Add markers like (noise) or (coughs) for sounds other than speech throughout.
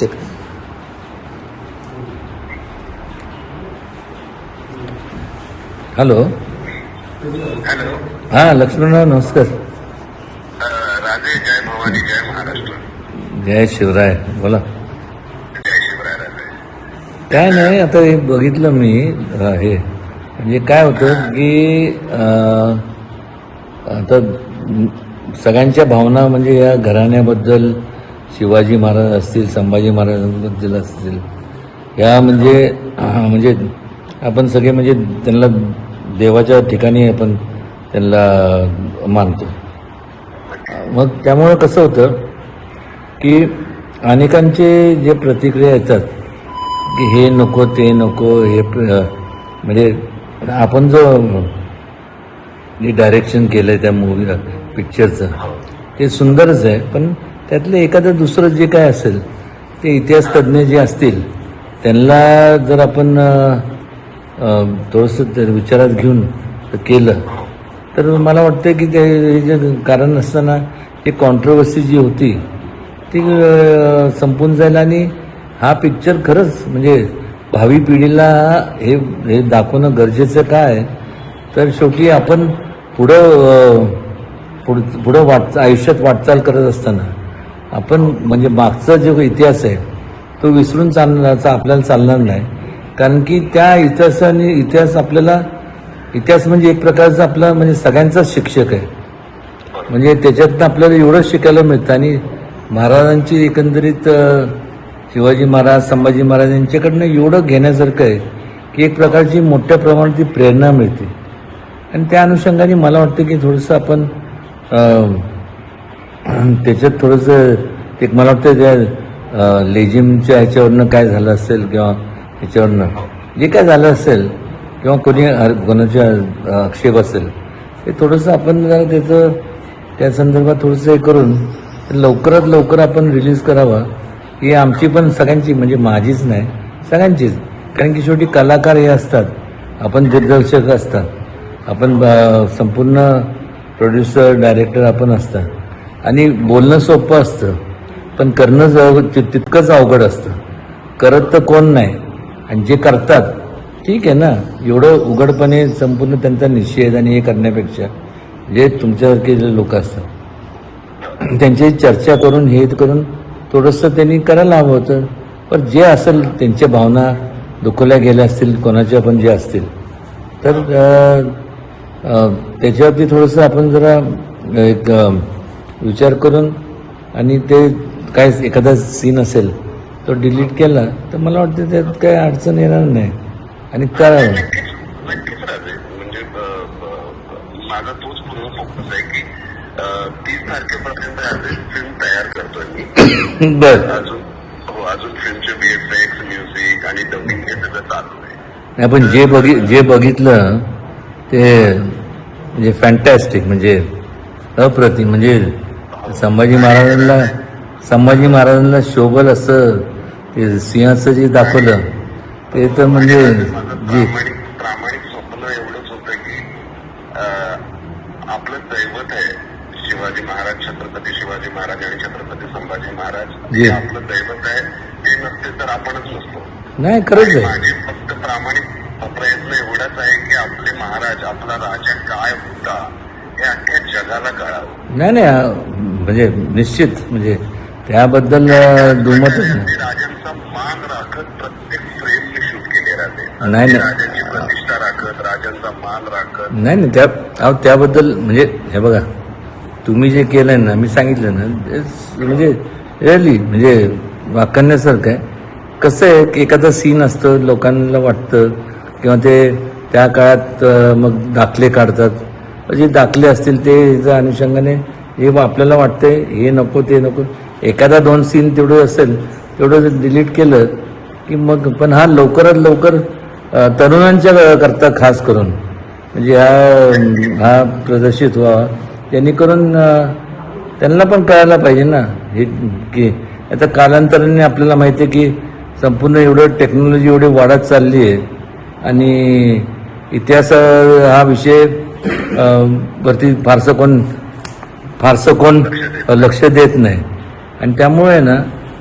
ते hello hello हां लक्ष्मणराव नमस्कार. राजे जय भवानी जय महाराष्ट्र. जय शिवराय बोला. जय शिवराय राजे काय नाही आता हे बघितलं मी हे. म्हणजे काय होतं की आता सगळ्यांच्या भावना म्हणजे या घराण्याबद्दल शिवाजी महाराज असतील संभाजी महाराजांबद्दल असतील. या म्हणजे म्हणजे आपण सगळे म्हणजे त्यांना देवाच्या ठिकाणी आपण त्यांना मानतो. मग त्यामुळं कसं होतं की अनेकांचे जे प्रतिक्रिया येतात की हे नको ते नको हे म्हणजे आपण जो जे डायरेक्शन केलं आहे त्या मूवी पिक्चरचं ते सुंदरच आहे. पण त्यातलं एखादं दुसरं जे काय असेल ते इतिहास तज्ज्ञ जे असतील त्यांना जर आपण थोडंसं विचारात घेऊन केलं तर मला वाटतं की ते हे जे कारण असताना ही कॉन्ट्रोवर्सी जी होती ती संपून जाईल आणि हा पिक्चर खरंच म्हणजे भावी पिढीला हे हे दाखवणं गरजेचं काय? आहे तर शेवटी आपण पुढं पुढ पुढं वाट आयुष्यात वाटचाल करत असताना आपण म्हणजे मागचा जो इतिहास आहे तो विसरून चालण्याचा आपल्याला चालणार नाही. कारण की त्या इतिहासाने इतिहास आपल्याला इतिहास म्हणजे एक प्रकारचा आपला म्हणजे सगळ्यांचाच शिक्षक आहे. म्हणजे त्याच्यातनं आपल्याला एवढं शिकायला मिळतं आणि महाराजांची एकंदरीत शिवाजी महाराज संभाजी महाराज यांच्याकडनं एवढं घेण्यासारखं आहे की एक प्रकारची मोठ्या प्रमाणात ती प्रेरणा मिळते. आणि त्या अनुषंगाने मला वाटतं की थोडंसं आपण त्याच्यात थोडंसं एक मला वाटतं त्या लेझिमच्या ह्याच्यावरनं काय झालं असेल किंवा ह्याच्यावरनं जे काय झालं असेल किंवा कोणी कोणाच्या आक्षेप असेल ते थोडंसं आपण जरा त्याचं त्या संदर्भात थोडंसं हे करून लवकरात लवकर आपण रिलीज करावा. ही आमची पण सगळ्यांची म्हणजे माझीच नाही सगळ्यांचीच. कारण की शेवटी कलाकार हे असतात आपण दिग्दर्शक असतात आपण संपूर्ण प्रोड्युसर डायरेक्टर आपण असतात. आणि बोलणं सोपं असतं पण करणं जवळ तितकंच अवघड असतं. करत तर कोण नाही आणि जे करतात ठीक आहे ना एवढं उघडपणे संपूर्ण त्यांचा निषेध आणि हे करण्यापेक्षा जे तुमच्यासारखे जे लोक असतात त्यांची चर्चा करून हे करून थोडंसं त्यांनी करायला हवं होतं. पण जे असेल त्यांच्या भावना दुखवल्या गेल्या असतील कोणाच्या पण जे असतील तर त्याच्यावरती थोडंसं आपण जरा एक विचार करून आणि ते काय एखादा सीन असेल तो डिलीट केला तर मला वाटतं त्यात काय अडचण येणार नाही. आणि करावं म्हणजे माझा तोच पूर्ण फोकस आहे की तीस तारखेपर्यंत अजून फिल्म तयार करतोय मी. (coughs) बर. अजून हो अजून फिल्मचे बीएफएक्स म्युझिक आणि डबिंग हे सगळं चालू आहे. नाही पण जे बघि जे बघितलं ते म्हणजे फॅन्टॅस्टिक म्हणजे अप्रतिम म्हणजे संभाजी महाराजांना संभाजी महाराजांना शोभल असं ते सिंहाचं जे दाखवलं ते तर म्हणजे जी प्रामाणिक स्वप्न एवढंच होतं की आपलं दैवत आहे शिवाजी महाराज छत्रपती शिवाजी महाराज आणि छत्रपती संभाजी महाराज जी. आपलं दैवत आहे ते नसते तर आपणच नसतो. नाही खरंच आहे. माझे फक्त प्रामाणिक प्रयत्न एवढाच आहे की आपले महाराज आपला राजा काय होता हे अख्ख्या जगाला कळावं. नाही नाही म्हणजे निश्चित म्हणजे त्याबद्दल अं, दुमतच नाही. आणि राजांचा मान राखत प्रत्येक फ्रेम मी शूट केले राहते. नाही, नाही. राजांची प्रतिष्ठा राखत राजांचा मान राखत. नाही नाही त्या अहो, त्याबद्दल म्हणजे हे बघा तुम्ही जे केलंय ना मी सांगितलं ना म्हणजे रिअली म्हणजे वाकण्यासारखं आहे. कसं आहे की एखादा सीन असतं लोकांना वाटतं किंवा ते त्या काळात मग दाखले काढतात. जे दाखले असतील ते अनुषंगाने हे आपल्याला वाटतंय हे नको ते नको. एखादा दोन सीन तेवढं असेल तेवढं जर डिलीट केलं की मग पण हा लवकरात लवकर तरुणांच्या करता खास करून म्हणजे हा हा प्रदर्शित व्हावा जेणेकरून त्यांना पण कळायला पाहिजे ना. हे की आता कालांतराने आपल्याला माहिती आहे की संपूर्ण एवढं टेक्नॉलॉजी एवढी वाढत चालली आहे. आणि इतिहास हा विषय वरती फारसं कोण फारसं कोण लक्ष देत नाही. आणि त्यामुळे ना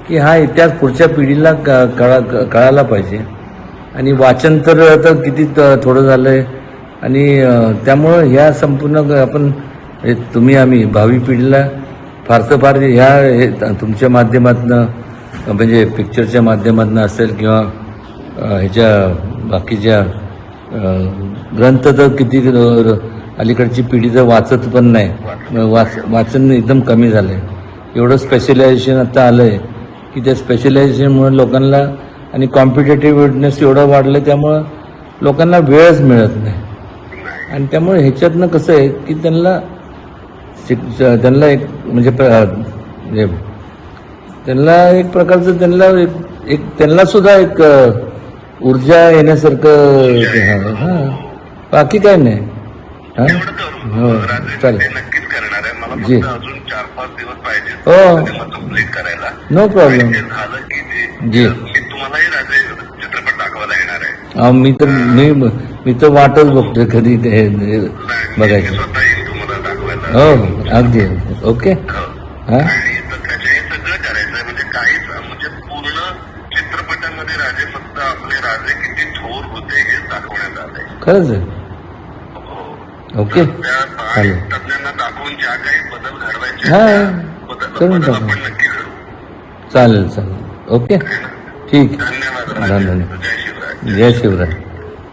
की हा इतिहास पुढच्या पिढीला क- कळा कळायला पाहिजे. आणि वाचन तर आता किती थोडं झालं आहे आणि त्यामुळं ह्या संपूर्ण आपण हे तुम्ही आम्ही भावी पिढीला फारसं फार ह्या हे तुमच्या माध्यमातनं म्हणजे पिक्चरच्या माध्यमातून असेल किंवा ह्याच्या बाकीच्या ग्रंथ तर किती र- अलीकडची पिढी तर वाचत पण नाही वाच वाचन एकदम कमी झालं आहे एवढं स्पेशलायझेशन आता आलं आहे की त्या स्पेशलायझेशनमुळे लोकांना आणि कॉम्पिटेटिव्हनेस एवढं वाढलं त्यामुळं लोकांना वेळच मिळत नाही. आणि त्यामुळे ह्याच्यातनं कसं आहे की त्यांना शिक त्यांना एक म्हणजे म्हणजे त्यांना एक प्रकारचं त्यांना एक एक त्यांना सुद्धा एक ऊर्जा येण्यासारखं हां बाकी काय नाही. हां? करू हो ते नक्कीच करणार आहे. मला. फक्त अजून चार पाच दिवस पाहिजे. हो. कंप्लीट करायला. नो प्रॉब्लेम झालं की जी. मी तुम्हालाही राजे चित्रपट दाखवायला येणार आहे. मी तर मी मी तर वाटच बघतोय कधी ते हे- हे बघायचं. स्वतः येईल तुम्हाला दाखवायला. हो अगदी ओके? हो. हां? आणि तर त्याचे हे सगळं करायचं म्हणजे काहीच म्हणजे पूर्ण चित्रपटामध्ये राजे फक्त आपले राजे किती थोर होते हे दाखवण्यात आलंय. खरंच आहे? हो. ओके. चालेल. हा. करून टाकू. चालेल चालेल. ओके. ठीक धन्यवाद. जय शिवराय.